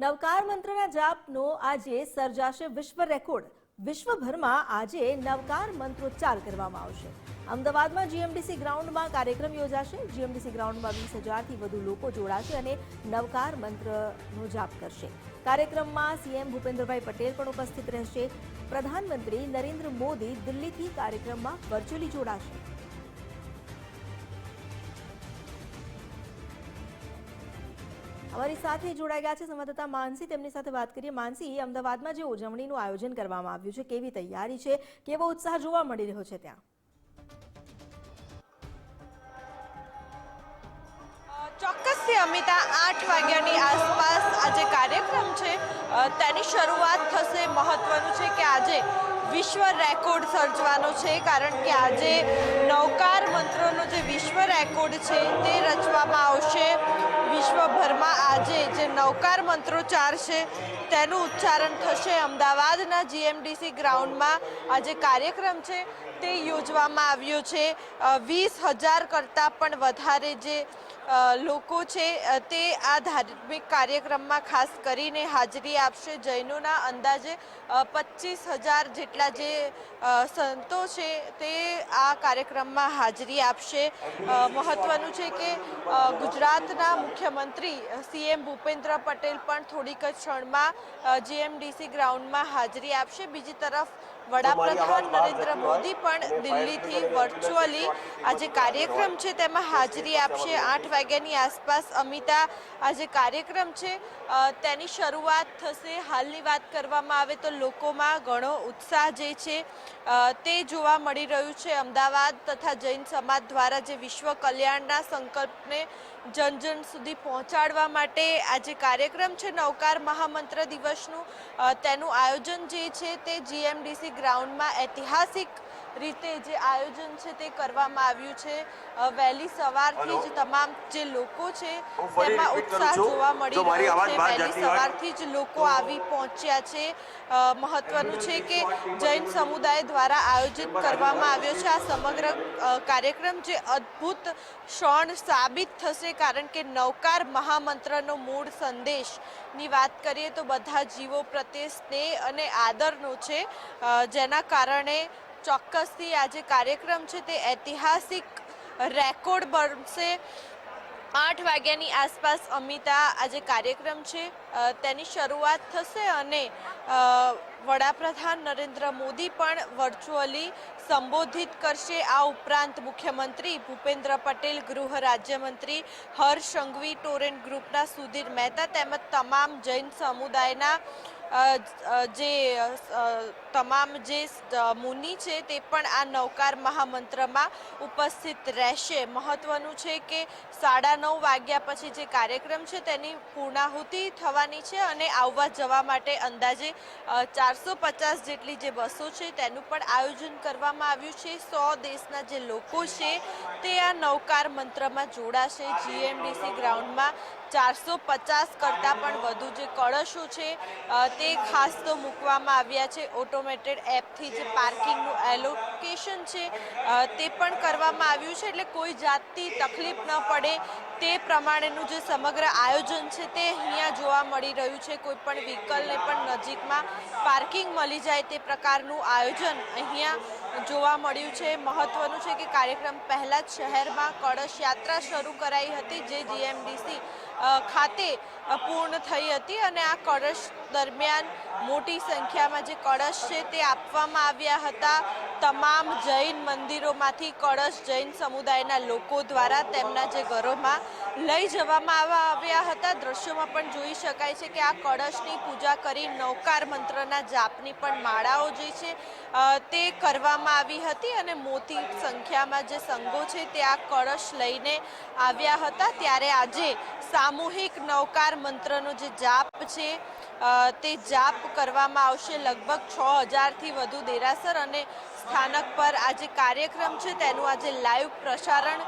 નવકાર મંત્રના જાપનો આજે સર્જાશે વિશ્વ રેકોર્ડ. વિશ્વભરમાં આજે નવકાર મંત્રોચ્ચાર કરવામાં આવશે. અમદાવાદમાં જીએમડીસી ગ્રાઉન્ડમાં કાર્યક્રમ યોજાશે. જીએમડીસી ગ્રાઉન્ડમાં વીસ હજારથી વધુ લોકો જોડાશે અને નવકાર મંત્રનો જાપ કરશે. કાર્યક્રમમાં સીએમ ભૂપેન્દ્રભાઈ પટેલ પણ ઉપસ્થિત રહેશે. પ્રધાનમંત્રી નરેન્દ્ર મોદી દિલ્હીથી કાર્યક્રમમાં વર્ચ્યુઅલી જોડાશે. અમારી સાથે જોડાઈ ગયા છે સંવાદદાતા માનસી. તેમની સાથે વાત કરીએ. માનસી, અમદાવાદમાં જે ઉજવણીનું આયોજન કરવામાં આવ્યું છે, કેવી તૈયારી છે? કેવો ઉત્સાહ જોવા મળી રહ્યો છે ત્યાં? ચોક્કસથી અમિતા આઠ વાગ્યાની આસપાસ આજે કાર્યક્રમ છે તેની શરૂઆત થશે મહત્વનું છે કે આજે વિશ્વ રેકોર્ડ સર્જવાનો છે, કારણ કે આજે નૌકાર મંત્રોનો જે વિશ્વ રેકોર્ડ છે તે રચવામાં આવશે. વિશ્વભરમાં આજે જે નવકાર મંત્રોચ્ચાર છે, તેનું ઉચ્ચારણ થશે અમદાવાદના જીએમડીસી ગ્રાઉન્ડમાં. આ જે કાર્યક્રમ છે, તે યોજવામાં આવ્યો છે. વીસ હજાર કરતાં પણ વધારે જે લોકો છે તે આ ધાર્મિક કાર્યક્રમમાં ખાસ કરીને હાજરી આપશે. જૈનોના અંદાજે પચીસ હજાર જેટલા જે સંતો છે, તે આ કાર્યક્રમમાં હાજરી આપશે. મહત્વનું છે કે ગુજરાતના મુખ્યમંત્રી, સીએમ ભૂપેન્દ્ર પટેલ પણ થોડીક જ ક્ષણમાં જીએમડીસી ગ્રાઉન્ડમાં હાજરી આપશે. બીજી તરફ વડાપ્રધાન નરેન્દ્ર મોદી પણ દિલ્હીથી વર્ચ્યુઅલી આ જે કાર્યક્રમ છે તેમાં હાજરી આપશે આઠ વાગ્યાની આસપાસ. અમિતા આ જે કાર્યક્રમ છે. તેની શરૂઆત થશે. હાલની વાત કરવામાં આવે તો લોકોમાં ઘણો ઉત્સાહ જે છે તે જોવા મળી રહ્યું છે. અમદાવાદ તથા જૈન સમાજ દ્વારા જે વિશ્વ કલ્યાણના સંકલ્પને જન જન સુધી પહોંચાડવા માટે આ જે કાર્યક્રમ છે. નવકાર મહામંત્ર દિવસનું તેનું આયોજન જે છે તે જીએમડીસી ગ્રાઉન્ડમાં ઐતિહાસિક રીતે જે આયોજન છે તે કરવામાં આવ્યું છે. વહેલી સવારથી જ તમામ જે લોકો છે તેમાં ઉત્સાહ જોવા મળી રહ્યો છે. વહેલી સવારથી જ લોકો આવી પહોંચ્યા છે. મહત્વનું છે કે જૈન સમુદાય દ્વારા આયોજિત કરવામાં આવ્યો છે. આ સમગ્ર કાર્યક્રમ જે અદ્ભુત ક્ષણ સાબિત થશે કારણ કે નવકાર મહામંત્રનો મૂળ સંદેશની વાત કરીએ તો બધા જીવો પ્રત્યે સ્નેહ અને આદરનો છે. જેના કારણે ચોક્કસથી આ જે કાર્યક્રમ છે તે ઐતિહાસિક રેકોર્ડ બનશે. આઠ વાગ્યાની આસપાસ અમિતા આ જે કાર્યક્રમ છે તેની શરૂઆત થશે અને વડાપ્રધાન નરેન્દ્ર મોદી પણ વર્ચ્યુઅલી સંબોધિત કરશે. આ ઉપરાંત મુખ્યમંત્રી ભૂપેન્દ્ર પટેલ, ગૃહ રાજ્યમંત્રી હર્ષ સંઘવી, ટોરેન્ટ ગ્રુપના સુધીર મહેતા તેમજ તમામ જૈન સમુદાયના જે તમામ જે મુનિ છે તે પણ આ નવકાર મહામંત્રમાં ઉપસ્થિત રહેશે. મહત્વનું છે કે સાડા નવ વાગ્યા પછી જે કાર્યક્રમ છે તેની પૂર્ણાહુતિ થવાની છે અને આવવા જવા માટે અંદાજે ચારસો પચાસ જેટલી જે બસો છે તેનું પણ આયોજન કરવામાં આવ્યું છે. સો દેશના જે લોકો છે તે આ નવકાર મંત્રમાં જોડાશે. જીએમડીસી ગ્રાઉન્ડમાં ચારસો પચાસ કરતાં પણ વધુ જે કળશો છે તે ખાસ તો મૂકવામાં આવ્યા છે. ઓટોમેટેડ એપથી જે પાર્કિંગનું એલોકેશન છે તે પણ કરવામાં આવ્યું છે. એટલે કોઈ જાતની તકલીફ ન પડે. તે પ્રમાણેનું જે સમગ્ર આયોજન છે, તે અહીંયા જોવા મળી રહ્યું છે. કોઈ પણ વ્હીકલને પણ નજીકમાં પાર્કિંગ મળી જાય તે પ્રકારનું આયોજન અહીંયા જોવા મળ્યું છે. મહત્વનું છે કે કાર્યક્રમ પહેલાં જ શહેરમાં કળશ યાત્રા શરૂ કરાઈ હતી, જે જીએમડીસી ખાતે પૂર્ણ થઈ હતી અને આ કળશ દરમિયાન મોટી સંખ્યામાં જે કળશ છે તે આપવામાં આવ્યા હતા. તમામ જૈન મંદિરોમાંથી કળશ જૈન સમુદાયના લોકો દ્વારા તેમના જે ઘરોમાં લઈ જવામાં આવા- આવ્યા હતા. દ્રશ્યોમાં પણ જોઈ શકાય છે કે આ કળશની પૂજા કરી નૌકાર મંત્રના જાપની પણ માળાઓ જે છે તે કરવામાં આવી હતી અને મોટી સંખ્યામાં જે સંઘો છે તે આ કળશ લઈને આવ્યા હતા. ત્યારે આજે સામૂહિક નવકાર મંત્રનો જે જાપ છે તે જાપ કરવામાં આવશે લગભગ છ હજારથી વધુ દેરાસર અને સ્થાનક પર. આ જે કાર્યક્રમ છે, તેનું આજે લાઈવ પ્રસારણ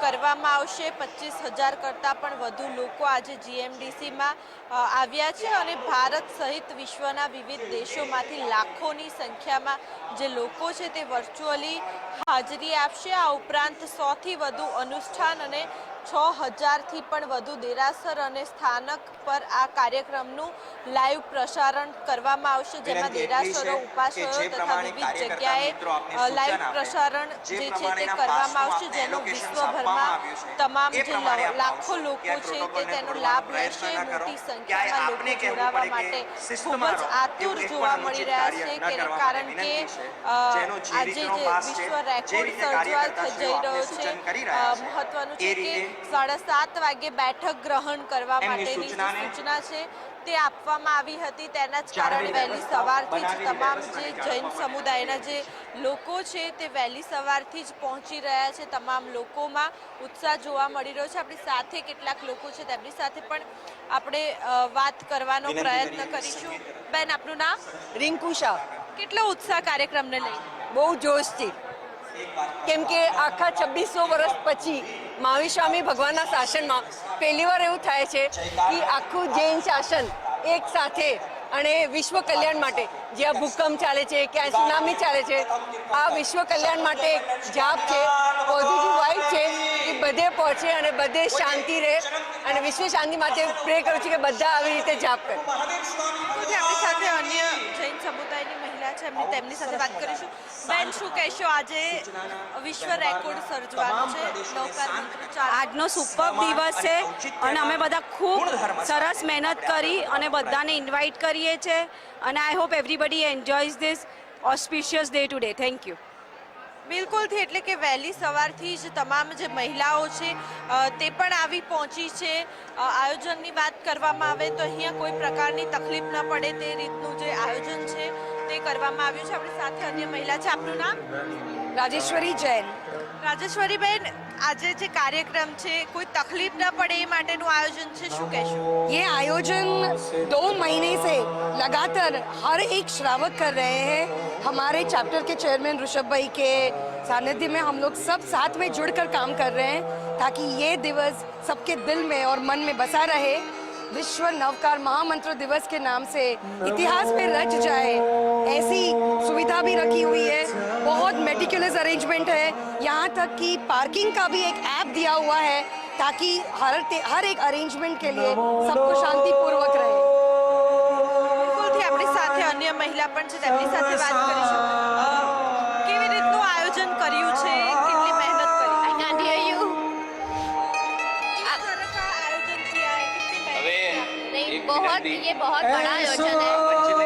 કરવામાં આવશે. પચીસ હજાર કરતાં પણ વધુ લોકો આજે જીએમડીસીમાં આવ્યા છે અને ભારત સહિત વિશ્વના વિવિધ દેશોમાંથી લાખોની સંખ્યામાં જે લોકો છે, તે વર્ચ્યુઅલી હાજરી આપશે. આ ઉપરાંત સોથી વધુ અનુષ્ઠાન અને છ હજારથી પણ વધુ દેરાસર અને સ્થાનક પર આ કાર્યક્રમનું લાઈવ પ્રસારણ કરવામાં આવશે જેમાં દેરાસરો ઉપાસરો તથા વિવિધ જગ્યાએ લાઈવ પ્રસારણ જે છે તે કરવામાં આવશે જેનો વિશ્વભરમાં તમામ જે લાખો લોકો છે તે તેનો લાભ લેશે મોટી સંખ્યામાં લોકો જોડાવા માટે ખૂબ જ આતુર જોવા મળી રહ્યા છે કે કારણ કે આજે જે વિશ્વ રેકોર્ડ સર્જવા જઈ રહ્યો છે મહત્વનું છે કે સાડા સાત વાગે બેઠક ગ્રહણ કરવા માટેની જે સૂચના છે તે આપવામાં આવી હતી. તેના જ કારણે વહેલી સવારથી જ તમામ જે જૈન સમુદાયના જે લોકો છે તે વહેલી સવારથી જ પહોંચી રહ્યા છે. તમામ લોકોમાં ઉત્સાહ જોવા મળી રહ્યો છે. આપણી સાથે કેટલાક લોકો છે તેમની સાથે પણ આપણે વાત કરવાનો પ્રયત્ન કરીશું. બેન આપનું નામ? રિંકુ શાહ. કેટલો ઉત્સાહ કાર્યક્રમને લઈ? બહુ જોશથી. કેમ કે આખા છવ્વીસો વર્ષ પછી મહાવીર સ્વામી ભગવાનના શાસનમાં પહેલી વાર એવું થાય છે કે આખું જૈન શાસન એક સાથે અને વિશ્વ કલ્યાણ માટે જ્યાં ભૂકંપ ચાલે છે ક્યાં સુનામી ચાલે છે, આ વિશ્વ કલ્યાણ માટે જાપ છે પોઝિટિવ વાઇફ છે, એ બધે પહોંચે અને બધે શાંતિ રહે અને વિશ્વ શાંતિ માટે પ્રે કરું છું કે બધા આવી રીતે જાપ કરે પછી આપણી સાથે અન્ય જૈન સમુદાયની મહિલા છે એમની તેમની સાથે વાત કરીશું. બેન શું કહેશો? આજે વિશ્વ રેકોર્ડ સર્જવાનું છે. આજનો સુપર દિવસ છે અને અમે બધા ખૂબ સરસ મહેનત કરી અને બધાને ઇન્વાઇટ કરીએ છીએ અને I hope everybody enjoys this auspicious day today thank you બિલકુલથી એટલે કે વહેલી સવારથી જ તમામ જે મહિલાઓ છે તે પણ આવી પહોંચી છે. આયોજનની વાત કરવામાં આવે તો અહીંયા કોઈ પ્રકારની તકલીફ ન પડે. તે રીતનું જે આયોજન છે તે કરવામાં આવ્યું છે આપણી સાથે અન્ય મહિલા છે આપનું નામ રાજેશ્વરી જૈન રાજેશ્વરીબેન આજે જે કાર્યક્રમ છે કોઈ તકલીફ ન પડે એ માટેનું આયોજન છે શું કહેશો ये आयोजन दो महीने से लगातार हर एक श्रावक कर रहे हैं हमारे चैप्टर के चेयरमैन ऋषभ भाई के सानिध्य में हम लोग सब साथ में जुड़कर काम कर रहे हैं ताकि ये दिवस सबके दिल में और मन में बसा रहे विश्व नवकार महामंत्र दिवस के नाम से इतिहास में रच जाए ऐसी सुविधा भी रखी हुई है बहुत मेटिकुलस अरेंजमेंट है यहाँ तक कि पार्किंग का भी एक ऐप दिया हुआ है ताकि हर हर एक अरेंजमेंट के लिए सबको शांतिपूर्वक रहे બિલકુલથી આપણી સાથે અન્ય મહિલા પણ છે તેમની સાથે વાત કરીશું बहुत ये बहुत बड़ा आयोजन है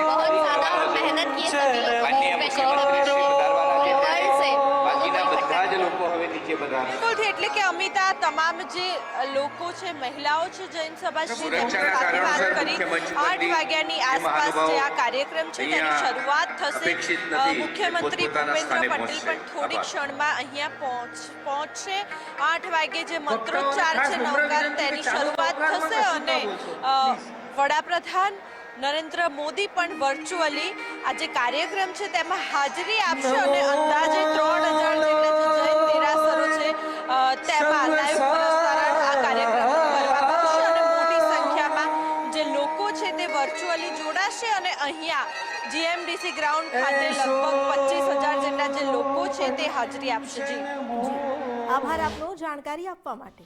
बहुत ज्यादा मेहनत की है सभी लोग માનનીય મુખ્યમંત્રી શ્રી पूरे वर्ल्ड से બાકીના लोग બધા इकट्ठा જ લોકો હવે નીચે બધા બિલકુલથી એટલે કે અમિતા તમામ જે લોકો છે મહિલાઓ છે જૈન સભાશ્રી તેમની સુરક્ષાના સાથે વાત કારણોસર કરી મુખ્યમંચ આઠ પરથી વાગ્યાની એ આસપાસ જે આ મહાનુભાવો કાર્યક્રમ છે તેની અહીંયા શરૂઆત થશે અપેક્ષિત અ, નથી. મુખ્યમંત્રી પોતપોતાના ભૂપેન્દ્ર સ્થાને પટેલ પહોંચશે. પણ થોડીક આભાર. ક્ષણમાં અહીંયા પહોંચ પહોંચશે આઠ વાગે જે મંત્રોચ્ચાર છે નવકાર તેની શરૂઆત થશે અને અ, વડાપ્રધાન નરેન્દ્ર મોદી પણ વર્ચ્યુઅલી આ જે કાર્યક્રમ છે તેમાં હાજરી આપશે અને અંદાજે ત્રણ હજાર જેટલા જે જૈન દેરાસરો છે તેમાં લાઈવ પ્રસારણ આ કાર્યક્રમ કરવામાં આવશે અને મોટી સંખ્યામાં જે લોકો છે તે વર્ચ્યુઅલી જોડાશે અને અહીંયા જીએમડીસી ગ્રાઉન્ડ ખાતે લગભગ પચીસ હજાર જેટલા જે લોકો છે તે હાજરી આપશે. જી. આભાર આપનો જાણકારી આપવા માટે.